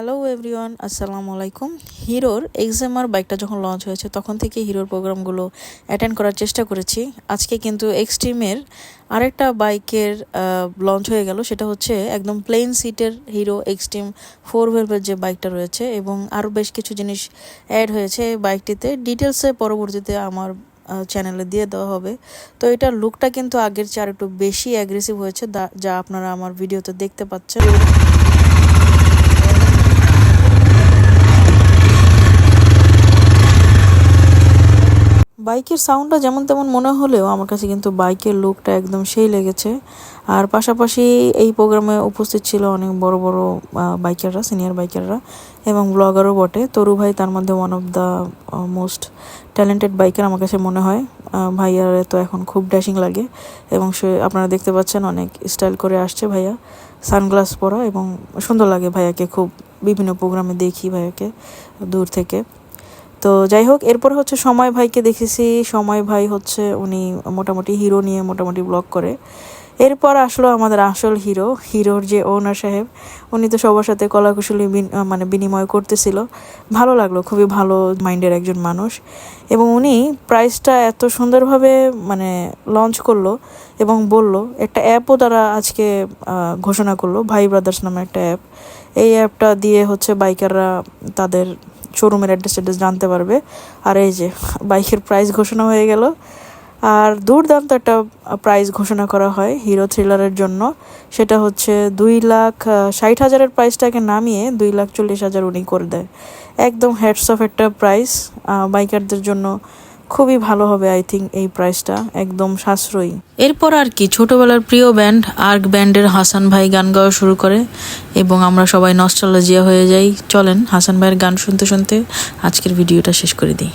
Hello everyone আসসালামু আলাইকুম হিরোর এক্সামার বাইকটা যখন লঞ্চ হয়েছে, তখন থেকে হিরোর প্রোগ্রামগুলো অ্যাটেন্ড করার চেষ্টা করেছি। আজকে কিন্তু এক্সট্রিমের আরেকটা বাইকের লঞ্চ হয়ে গেল। সেটা হচ্ছে একদম প্লেন সিটের হিরো এক্সট্রিম ফোর ভেলভের যে বাইকটা রয়েছে এবং আরও বেশ কিছু জিনিস অ্যাড হয়েছে বাইকটিতে ডিটেলসে পরবর্তীতে আমার চ্যানেলে দিয়ে দেওয়া হবে। তো এটার লুকটা কিন্তু আগের চেয়ে আর একটু বেশি অ্যাগ্রেসিভ হয়েছে যা আপনারা আমার ভিডিওতে দেখতে পাচ্ছেন। বাইকের সাউন্ডটা যেমন তেমন মনে হলেও আমার কাছে কিন্তু বাইকের লুকটা একদম সেই লেগেছে। আর পাশাপাশি এই প্রোগ্রামে উপস্থিত ছিল অনেক বড় বড় বাইকাররা সিনিয়র বাইকাররা এবং ব্লগারও বটে। তরু ভাই তার মধ্যে one of the most talented biker আমার কাছে মনে হয়। ভাইয়ার তো এখন খুব ড্যাশিং লাগে এবং সে, আপনারা দেখতে পাচ্ছেন অনেক স্টাইল করে আসছে ভাইয়া। সানগ্লাস পরা এবং সুন্দর লাগে ভাইয়াকে খুব। বিভিন্ন প্রোগ্রামে দেখি ভাইয়াকে দূর থেকে। তো যাই হোক, এরপর হচ্ছে সময় ভাইকে দেখেছি। সময় ভাই হচ্ছে উনি মোটামুটি হিরো নিয়ে মোটামুটি ব্লগ করে। এরপর আসলো আমাদের আসল হিরো হিরোর যে ওনার সাহেব, উনি তো সবার সাথে কলাকুশলী মানে বিনিময় করতেছিল। ভালো লাগল, খুবই ভালো মাইন্ডের একজন মানুষ। এবং উনি প্রাইসটা এত সুন্দরভাবে মানে লঞ্চ করল এবং বলল, একটা অ্যাপও তারা আজকে ঘোষণা করল, ভাই ব্রাদার্স নামে একটা অ্যাপ এই অ্যাপটা দিয়ে হচ্ছে বাইকাররা তাদের শোরুমের অ্যাড্রেস অ্যাড্রেস জানতে পারবে। আর এই যে, বাইকের প্রাইস ঘোষণা হয়ে গেল। আর দুর্দান্ত একটা প্রাইস ঘোষণা করা হয় হিরো থ্রিলারের জন্য। সেটা হচ্ছে দুই লাখ ষাট হাজারের প্রাইসটাকে নামিয়ে দুই লাখ চল্লিশ হাজার উনি করে দেয়। একদম হেডস অফ একটা প্রাইস বাইকারদের জন্য খুবই ভালো হবে আই থিঙ্ক এই প্রাইসটা একদম সাশ্রয়ী। এরপর আর কি, ছোটবেলার প্রিয় ব্যান্ড আর্ক ব্যান্ডের হাসান ভাই গান গাওয়া শুরু করে এবং আমরা সবাই নস্টালজিয়া হয়ে যাই। চলেন, হাসান ভাইয়ের গান শুনতে শুনতে আজকের ভিডিওটা শেষ করে দিই।